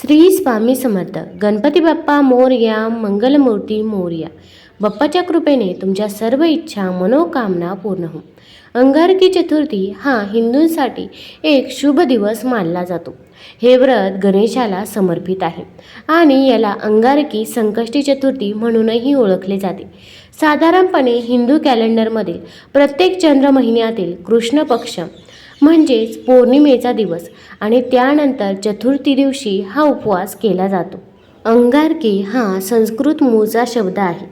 श्री स्वामी समर्थ. गणपती बाप्पा मोर्या मंगलमूर्ती मोर्या. बाप्पाच्या कृपेने तुमच्या सर्व इच्छा मनोकामना पूर्ण हो अंगारकी चतुर्थी हा हिंदूंसाठी एक शुभ दिवस मानला जातो. हे व्रत गणेशाला समर्पित आहे आणि याला अंगारकी संकष्टी चतुर्थी म्हणूनही ओळखले जाते. साधारणपणे हिंदू कॅलेंडरमधील प्रत्येक चंद्र महिन्यातील कृष्ण पक्ष म्हणजेच पौर्णिमेचा दिवस आणि त्यानंतर चतुर्थी दिवशी हा उपवास केला जातो. अंगारकी हा संस्कृत मूळचा शब्द आहे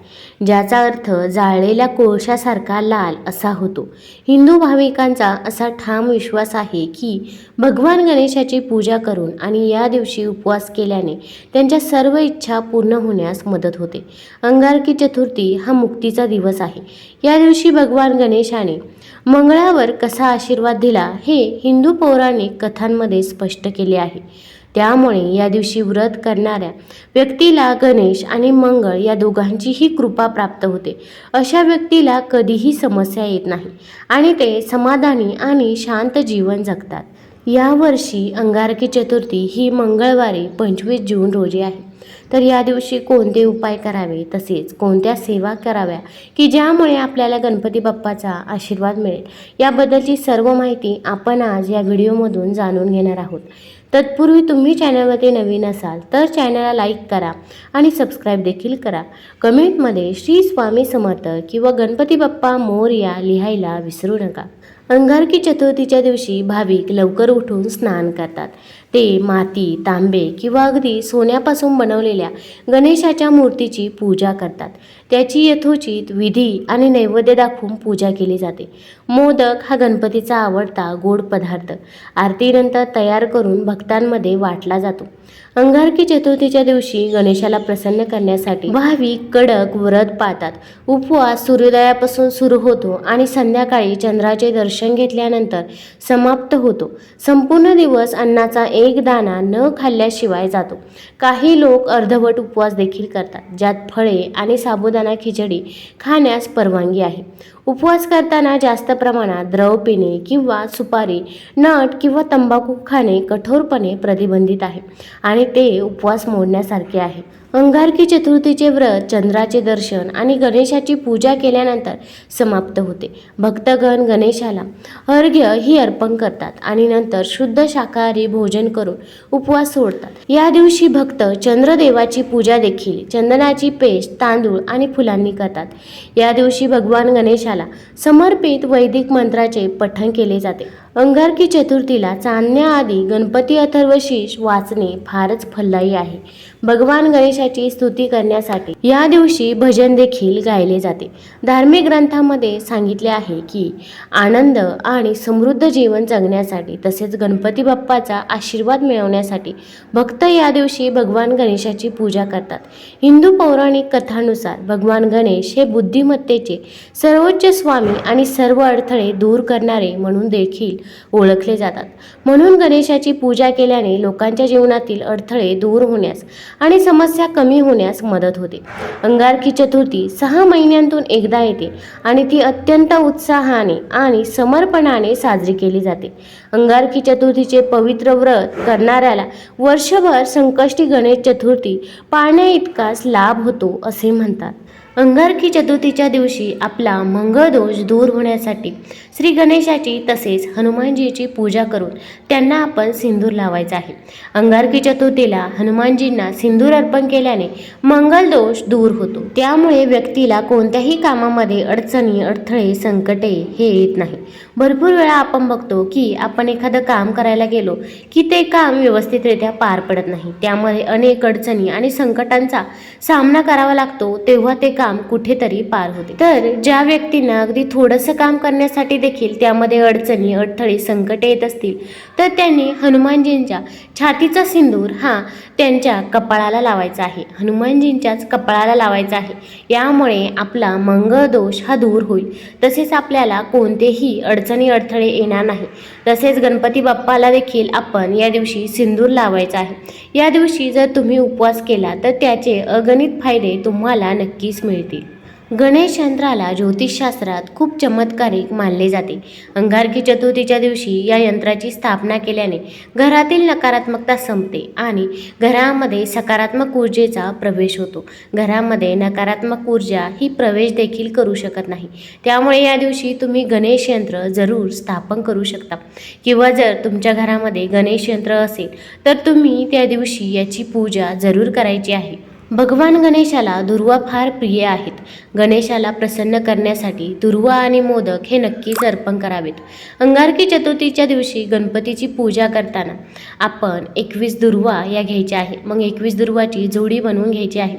ज्याचा अर्थ जाळलेल्या कोळशासारखा लाल असा होतो. हिंदू भाविकांचा असा ठाम विश्वास आहे की भगवान गणेशाची पूजा करून आणि या दिवशी उपवास केल्याने त्यांच्या सर्व इच्छा पूर्ण होण्यास मदत होते. अंगारकी चतुर्थी हा मुक्तीचा दिवस आहे. या दिवशी भगवान गणेशाने मंगळावर कसा आशीर्वाद दिला हे हिंदू पौराणिक कथांमध्ये स्पष्ट केले आहे. त्यामुळे या दिवशी व्रत करणाऱ्या व्यक्तीला गणेश आणि मंगळ या दोघांचीही कृपा प्राप्त होते. अशा व्यक्तीला कधीही समस्या येत नाही आणि ते समाधानी आणि शांत जीवन जगतात. यावर्षी अंगारकी चतुर्थी ही मंगळवारी पंचवीस जून रोजी आहे. तर या दिवशी कोणते उपाय करावे? तसेच कोणत्या सेवा कराव्या? की ज्यामुळे आपल्याला गणपती बाप्पाचा आशीर्वाद मिळेल? याबद्दलची सर्व माहिती आपण आज या व्हिडिओमधून जाणून घेणार आहोत. तत्पूर्वी तुम्ही चॅनलमध्ये नवीन असाल तर चॅनलला लाईक करा आणि सबस्क्राईब देखील करा. कमेंटमध्ये श्री स्वामी समर्थ किंवा गणपती बाप्पा मोरया लिहायला विसरू नका. अंगारकी चतुर्थीच्या दिवशी भाविक लवकर उठून स्नान करतात. ते माती तांबे किंवा अगदी सोन्यापासून बनवलेल्या गणेशाच्या मूर्तीची पूजा करतात. त्याची यथोचित विधी आणि नैवेद्य दाखवून पूजा केली जाते. मोदक हा गणपतीचा आवडता गोड पदार्थ. आरतीनंतर तयार करून भक्तांमध्ये वाटला जातो. अंगारकी चतुर्थीच्या दिवशी गणेशाला प्रसन्न करण्यासाठी भाविक कडक व्रत पाळतात. उपवास सूर्योदयापासून सुरू होतो आणि संध्याकाळी चंद्राचे दर्शन घेतल्यानंतर समाप्त होतो. संपूर्ण दिवस अन्नाचा एक दाना न खाल्ल्याशिवाय जातो. काही लोक अर्धवट उपवास देखील करतात ज्यात फळे आणि साबुदाणा खिचडी खाण्यास परवानगी आहे. उपवास करताना जास्त प्रमाणात द्रव पिणे किंवा सुपारी नट किंवा तंबाखू खाणे कठोरपणे प्रतिबंधित आहे आणि ते उपवास मोडण्यासारखे आहे. अंगारकी चतुर्थीचे व्रत चंद्राचे दर्शन आणि गणेशाची पूजा केल्यानंतर समाप्त होते. भक्तगण गणेशाला अर्घ्य ही अर्पण करतात आणि नंतर शुद्ध शाकाहारी भोजन करून उपवास सोडतात. या दिवशी भक्त चंद्रदेवाची पूजा देखील चंदनाची पेस्ट तांदूळ आणि फुलांनी करतात. या दिवशी भगवान गणेशाला समर्पित वैदिक मंत्राचे पठण केले जाते. अंगारकी चतुर्थीला चांदण्याआधी गणपती अथर्वशीष वाचणे फारच फलदायी आहे. भगवान गणेशाची स्तुती करण्यासाठी. या दिवशी भजन देखील गायले जाते. धार्मिक ग्रंथामध्ये सांगितले आहे की आनंद आणि समृद्ध जीवन जगण्यासाठी तसेच गणपती बाप्पाचा आशीर्वाद मिळवण्यासाठी भक्त या दिवशी भगवान गणेशाची पूजा करतात. हिंदू पौराणिक कथानुसार भगवान गणेश हे बुद्धिमत्तेचे सर्वोच्च स्वामी आणि सर्व अडथळे दूर करणारे म्हणून देखील ओळखले जातात. म्हणून गणेशाची पूजा केल्याने लोकांच्या जीवनातील अडथळे दूर होण्यास आणि समस्या कमी होण्यास मदत होते. अंगारकी चतुर्थी सहा महिन्यांतून एकदा येते आणि ती अत्यंत उत्साहाने आणि समर्पणाने साजरी केली जाते. अंगारकी चतुर्थीचे पवित्र व्रत करणाऱ्याला वर्षभर संकष्टी गणेश चतुर्थी पाळण्या इतकाच लाभ होतो असे म्हणतात. अंगारकी चतुर्थीच्या दिवशी आपला मंगळदोष दूर होण्यासाठी श्री गणेशाची तसेच हनुमानजीची पूजा करून त्यांना आपण सिंदूर लावायचा आहे. अंगारकी चतुर्थीला हनुमानजींना सिंदूर अर्पण केल्याने मंगलदोष दूर होतो. त्यामुळे व्यक्तीला कोणत्याही कामामध्ये अडचणी अडथळे संकटे हे येत नाही. भरपूर वेळा आपण बघतो की आपण एखादं काम करायला गेलो की ते काम व्यवस्थितरित्या पार पडत नाही. त्यामध्ये अनेक अडचणी आणि संकटांचा सामना करावा लागतो. तेव्हा ते काम काम कुठेतरी पार होते. तर ज्या व्यक्तींना अगदी थोडंसं काम करण्यासाठी देखील त्यामध्ये अडचणी अडथळे संकटे येत असतील तर त्यांनी हनुमानजींच्या छातीचा सिंदूर हा त्यांच्या कपाळाला लावायचा आहे. हनुमानजींच्याच कपाळाला लावायचा आहे. यामुळे आपला मंगळ दोष हा दूर होईल. तसेच आपल्याला कोणतेही अडचणी अडथळे येणार नाही. तसेच गणपती बाप्पाला देखील आपण या दिवशी सिंदूर लावायचा आहे. या दिवशी जर तुम्ही उपवास केला तर त्याचे अगणित फायदे तुम्हाला नक्कीच मिळतील गणेश यंत्राला ज्योतिषशास्त्रात खूप चमत्कारिक मानले जाते. अंगारकी चतुर्थीच्या दिवशी या यंत्राची स्थापना केल्याने घरातील नकारात्मकता संपते आणि घरामध्ये सकारात्मक ऊर्जेचा प्रवेश होतो. घरामध्ये नकारात्मक ऊर्जा ही प्रवेश देखील करू शकत नाही. त्यामुळे या दिवशी तुम्ही गणेश यंत्र जरूर स्थापन करू शकता. किंवा जर तुमच्या घरामध्ये गणेश यंत्र असेल तर तुम्ही त्या दिवशी याची पूजा जरूर करायची आहे. भगवान गणेशाला दुर्वा फार प्रिय आहेत. गणेशाला प्रसन्न करण्यासाठी दुर्वा आणि मोदक हे नक्कीच अर्पण करावेत. अंगारकी चतुर्थीच्या दिवशी गणपतीची पूजा करताना आपण एकवीस दुर्वा या घ्यायच्या आहे. मग एकवीस दुर्वाची जोडी बनवून घ्यायची आहे.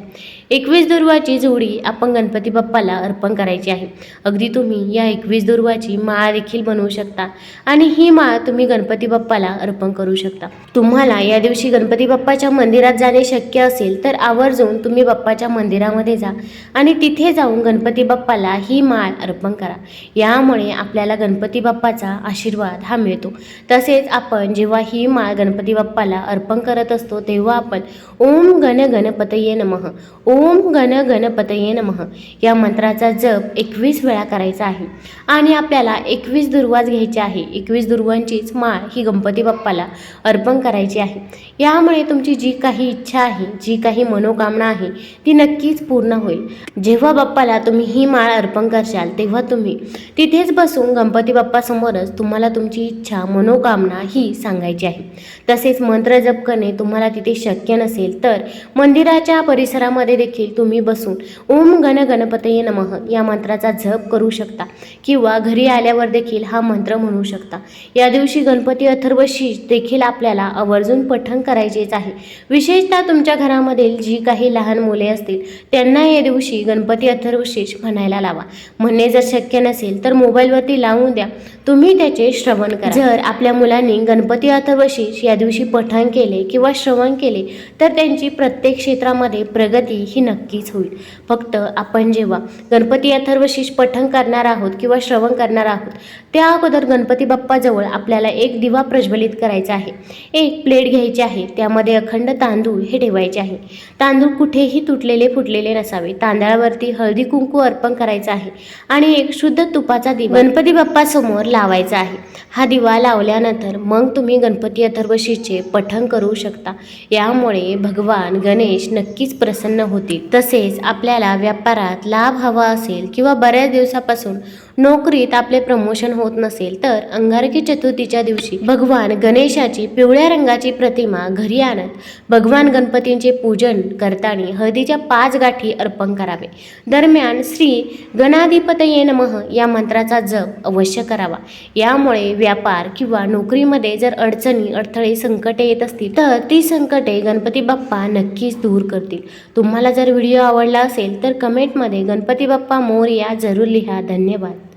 एकवीस दुर्वाची जोडी आपण गणपती बाप्पाला अर्पण करायची आहे. अगदी तुम्ही या एकवीस दुर्वाची माळ देखील बनवू शकता आणि ही माळ तुम्ही गणपती बाप्पाला अर्पण करू शकता. तुम्हाला या दिवशी गणपती बाप्पाच्या मंदिरात जाणे शक्य असेल तर आवर्जून तुम्ही बाप्पाच्या मंदिरामध्ये जा आणि तिथे जाऊन गणपती बाप्पाला ही माळ अर्पण करा. यामुळे आपल्याला गणपती बाप्पाचा आशीर्वाद हा मिळतो. तसेच आपण जेव्हा ही माळ गणपती बाप्पाला अर्पण करत असतो तेव्हा आपण ओम गण गणपतये नमः. ओम गण गणपतये नमः. या मंत्राचा जप एकवीस वेळा करायचा आहे. आणि आपल्याला एकवीस दुर्वाज घ्यायचे आहे. एकवीस दुर्वांचीच माळ ही गणपती बाप्पाला अर्पण करायची आहे. यामुळे तुमची जी काही इच्छा आहे जी काही मनोकामना आहे ती नक्कीच पूर्ण होईल. जेव्हा बाप्पाला तुम्ही ही माळ अर्पण करशाल तेव्हा तुम्ही तिथेच बसून गणपती बाप्पासमोरच तुम्हाला तुमची इच्छा मनोकामना ही सांगायची आहे. तसेच मंत्र जप करणे तुम्हाला तिथे शक्य नसेल तर मंदिराच्या परिसरामध्ये देखील तुम्ही बसून. ओम गण गणपतये नमः. या मंत्राचा जप करू शकता. किंवा घरी आल्यावर देखील हा मंत्र म्हणू शकता. या दिवशी गणपती अथर्वशी देखील आपल्याला आवर्जून पठण करायचेच आहे. विशेषतः तुमच्या घरामधील जी काही लहान मुले असतील त्यांना या दिवशी गणपती अथर्वशीष म्हणायला लावा. म्हणणे जर शक्य नसेल तर मोबाईलवरती लावून द्या. तुम्ही त्याचे श्रवण करा. जर आपल्या मुलांनी गणपती अथर्वशीष या दिवशी पठण केले किंवा श्रवण केले तर त्यांची प्रत्येक क्षेत्रामध्ये प्रगती ही नक्कीच होईल. फक्त आपण जेव्हा गणपती अथर्वशीष पठण करणार आहोत किंवा श्रवण करणार आहोत त्या अगोदर गणपती बाप्पाजवळ आपल्याला एक दिवा प्रज्वलित करायचा आहे. एक प्लेट घ्यायची आहे त्यामध्ये अखंड तांदूळ हे ठेवायचे आहे. तांदूळ कुठेही तुटलेले फुटलेले नसावे. तांदळावरती हळदी कुंकू अर्पण करायचं आहे आणि एक शुद्ध तुपाचा दिवा गणपती बाप्पासमोर लावायचा आहे. हा दिवा लावल्यानंतर मग तुम्ही गणपती अथर्वशीचे पठण करू शकता. यामुळे भगवान गणेश नक्कीच प्रसन्न होतील तसेच आपल्याला व्यापारात लाभ हवा असेल किंवा बऱ्याच दिवसापासून नोकरीत आपले प्रमोशन होत नसेल तर अंगारकी चतुर्थीच्या दिवशी भगवान गणेशाची पिवळ्या रंगाची प्रतिमा घरी आणत भगवान गणपतींचे पूजन करताना हळदीच्या पाच गाठी अर्पण करावे. दरम्यान श्री गणाधिपतये नमः या मंत्राचा जप अवश्य करावा. यामुळे व्यापार किंवा नोकरीमध्ये जर अडचणी अडथळे संकटे येत असतील तर ती संकटे गणपती बाप्पा नक्कीच दूर करतील. तुम्हाला जर व्हिडिओ आवडला असेल तर कमेंटमध्ये गणपती बाप्पा मोरया जरूर लिहा. धन्यवाद.